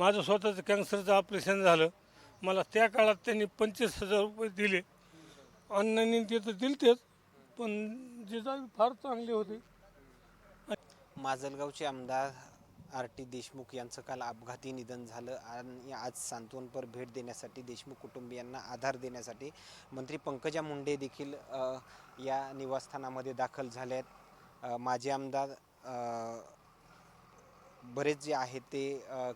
माझं स्वतःचं कॅन्सरचं ऑपरेशन झालं. मला त्या काळात त्यांनी पंचवीस हजार रुपये दिले. अन्नानी ते तर दिलतेच पण जिजा फार चांगले होते. माजलगावचे आमदार आर टी देशमुख यांचं काल अपघाती निधन झालं आणि आज सांत्वनपर भेट देण्यासाठी देशमुख कुटुंबियांना आधार देण्यासाठी मंत्री पंकजा मुंडे देखील या निवासस्थानामध्ये दाखल झाले आहेत माजी आमदार बरेच जे आहेत ते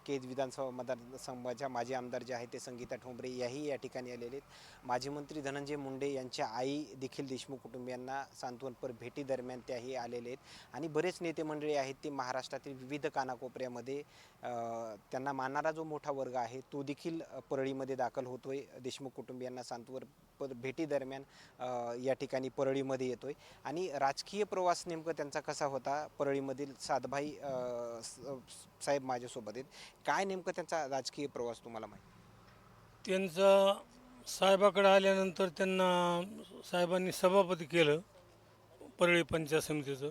केज विधानसभा मतदारसंघाच्या माजी आमदार जे आहेत ते संगीता ठोंबरे याही या ठिकाणी आलेले आहेत. माजी मंत्री धनंजय मुंडे यांच्या आई देखील देशमुख कुटुंबियांना सांत्वनपर भेटीदरम्यान त्याही आलेले आहेत. आणि बरेच नेते मंडळी आहेत ते महाराष्ट्रातील विविध कानाकोपऱ्यामध्ये त्यांना मानणारा जो मोठा वर्ग आहे तो देखील परळीमध्ये दाखल होतोय. देशमुख कुटुंबियांना सांत्वन पर भेटीदरम्यान या ठिकाणी परळीमध्ये येतोय. आणि राजकीय प्रवास नेमकं त्यांचा कसा होता? परळीमधील सातभाई साहेब माझ्यासोबत आहेत. काय नेमकं त्यांचा राजकीय प्रवास तुम्हाला माहिती? त्यांचं साहेबाकडे आल्यानंतर त्यांना साहेबांनी सभापती केलं परळी पंचायत समितीचं.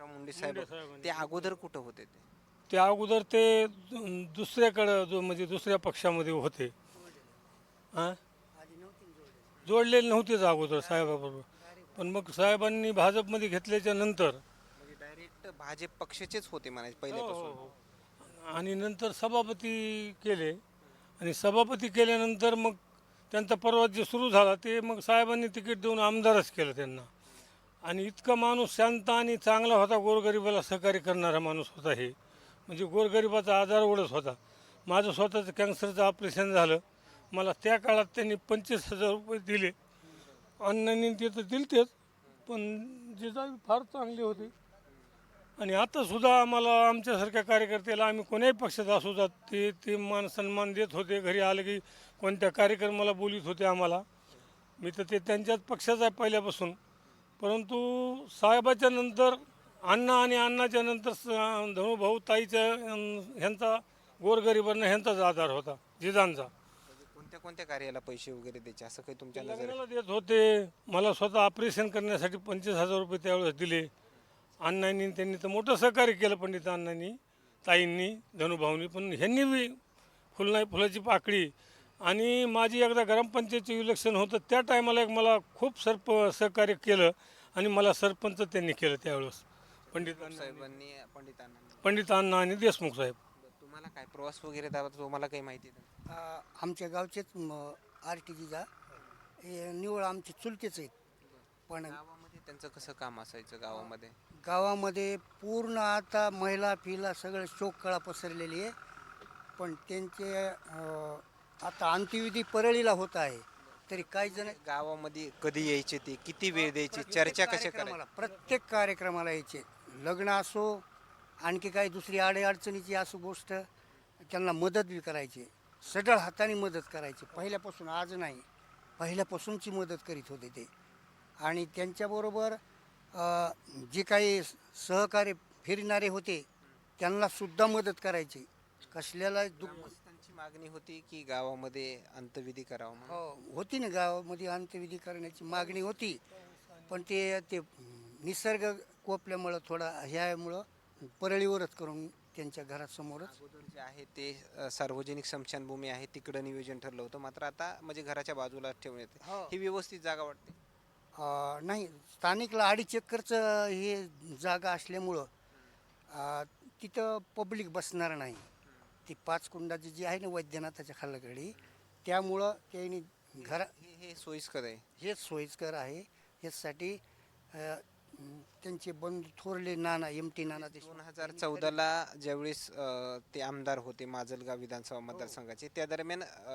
मुंडे साहेब. ते अगोदर कुठं होते ते? अगोदर ते दुसऱ्याकडं जो म्हणजे दुसऱ्या पक्षामध्ये होते. हां जोडलेले नव्हतेच अगोदर साहेबाबरोबर. पण मग साहेबांनी भाजपमध्ये घेतल्याच्या नंतर भाजप पक्षाचेच होते म्हणायचे पहिल्यापासून. हो, हो, हो. आणि नंतर सभापती केले. आणि सभापती केल्यानंतर मग त्यांचा पर्वात जे सुरू झाला ते मग साहेबांनी तिकीट देऊन आमदारच केलं त्यांना. आणि इतका माणूस शांत आणि चांगला होता गोरगरिबाला सहकार्य करणारा माणूस होता हे. म्हणजे गोरगरिबाचा आजार ओढत होता. माझं स्वतःचं कॅन्सरचं ऑपरेशन झालं. मला त्या काळात त्यांनी पंचवीस हजार रुपये दिले. अन्नानी ते तर दिलतेच पण जे फार चांगले होते. आणि आता सुद्धा आम्हाला आमच्यासारख्या कार्यकर्त्याला आम्ही कोण्याही पक्षात असू जात ते ते मान सन्मान देत होते घरी आले की कोणत्या कार्यक्रमाला बोलित होते आम्हाला. मी तर ते त्यांच्याच पक्षाचा आहे पहिल्यापासून. परंतु साहेबाच्या नंतर अण्णा आणि अण्णाच्या नंतर धनुभाऊ ताईच्या ह्यांचा गोरगरिबांना ह्यांचाच आधार होता जिजांचा. कोणत्या कोणत्या कार्याला पैसे वगैरे द्यायचे? असं काही तुमच्या देत होते. मला स्वतः ऑपरेशन करण्यासाठी पंचवीस हजार रुपये त्यावेळेस दिले. अण्णांनी त्यांनी तर मोठं सहकार्य केलं पंडित अण्णांनी ताईंनी धनुभाऊनी पण ह्यांनी बी फुलना फुलाची पाकळी. आणि माझी एकदा ग्रामपंचायतचं इलेक्शन होतं त्या टायमाला एक मला खूप सरप सहकार्य केलं आणि मला सरपंच त्यांनी केलं त्यावेळेस पंडित अण्णा साहेबांनी पंडितांना पंडित अण्णा आणि देशमुख साहेब. तुम्हाला काय प्रवास वगैरे दाबा तुम्हाला काही माहिती आहे का? आ, आमच्या गावचेच आर टी जीचा निवळ आमचे चुलतेच आहेत. पण गावामध्ये त्यांचं कसं काम असायचं गावामध्ये? गावामध्ये पूर्ण आता महिला फिला सगळं शोककळा पसरलेली आहे. पण त्यांचे आता अंत्यविधी परळीला होत आहे. तरी काही जण गावामध्ये कधी यायचे ते? किती वेळ द्यायचे? चर्चा कशा करायची प्रत्येक कार्यक्रमाला यायचे. लग्न असो आणखी काही दुसरी अडीअडचणीची असो गोष्ट त्यांना मदत बी करायची. सढळ हाताने मदत करायची. पहिल्यापासून आज नाही. पहिल्यापासूनची मदत करीत होते ते. आणि त्यांच्याबरोबर जे काही सहकार्य फिरणारे होते त्यांना सुद्धा मदत करायची. कसल्याला दुःख ग्रामस्थांची मागणी होती की गावामध्ये अंतविधी करावा म्हणून? हो होती ना गावामध्ये अंत्यविधी करण्याची मागणी होती. पण ते ते निसर्ग कोपल्यामुळं थोडा ह्यामुळं परळीवरच करून त्यांच्या घरासमोरच. अगोदर जे आहे ते अ, सार्वजनिक स्मशानभूमी आहे तिकडं नियोजन ठरलं होतं. मात्र आता म्हणजे घराच्या बाजूला ठेवण्यात हो. ही व्यवस्थित जागा वाटते. अं, नाही स्थानिकला अडीच एकरचं हे जागा असल्यामुळं अं, तिथं पब्लिक बसणार नाही. ती पाच कुंडाची जी आहे ना वैद्यनाथाच्या खालाकडे त्यामुळं त्यांनी घरा हे हे सोयीस्कर आहे. हेच सोयीस्कर आहे. ह्यासाठी अ, त्यांचे बंधू थोरले नाना एम टी नाना देशमुख. दोन हजार चौदाला ज्यावेळेस अ, ते आमदार होते माजलगाव विधानसभा मतदारसंघाचे त्या दरम्यान अ,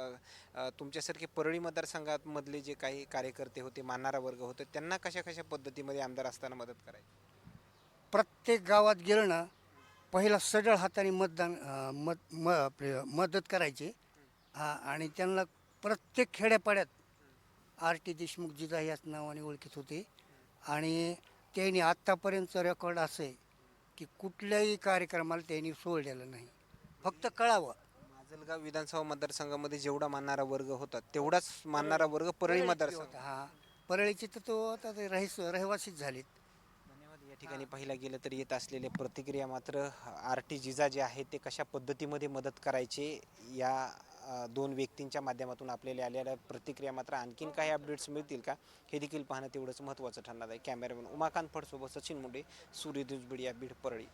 अ, तुमच्यासारखे परळी मतदारसंघात मधले जे काही कार्यकर्ते होते मानारा वर्ग होते त्यांना कशा कशा पद्धतीमध्ये आमदार असताना मदत करायची? प्रत्येक गावात गेलं ना पहिला सडळ हाताने मतदान अ, मत म आपले मदत करायचे. हा आणि त्यांना प्रत्येक खेड्यापाड्यात आर टी देशमुख जिजा याच नावाने ओळखीत होते. आणि त्यांनी आत्तापर्यंतचं रेकॉर्ड असं आहे की कुठल्याही कार्यक्रमाला त्यांनी सोडलेलं नाही. फक्त कळावं. माजलगाव विधानसभा मतदारसंघामध्ये जेवढा मानणारा वर्ग होता तेवढाच मानणारा वर्ग परळी मतदारसंघ. हा. परळीचे तर तो आता ते रहिस रहिवासीच झालेत. धन्यवाद. या ठिकाणी पाहिलं गेलं तर येत असलेल्या प्रतिक्रिया मात्र आर टी जिजा जे आहेत ते कशा पद्धतीमध्ये मदत करायचे या दोन व्यक्तींच्या माध्यमातून आपल्याला आलेल्या प्रतिक्रिया मात्र आणखीन काही अपडेट्स मिळतील का? हे देखील पाहणं तेवढंच महत्त्वाचं ठरणार आहे. कॅमेरामॅन उमाकांत फडसोबत सचिन मुंडे सूर्यदुज बिडिया बीड परळी.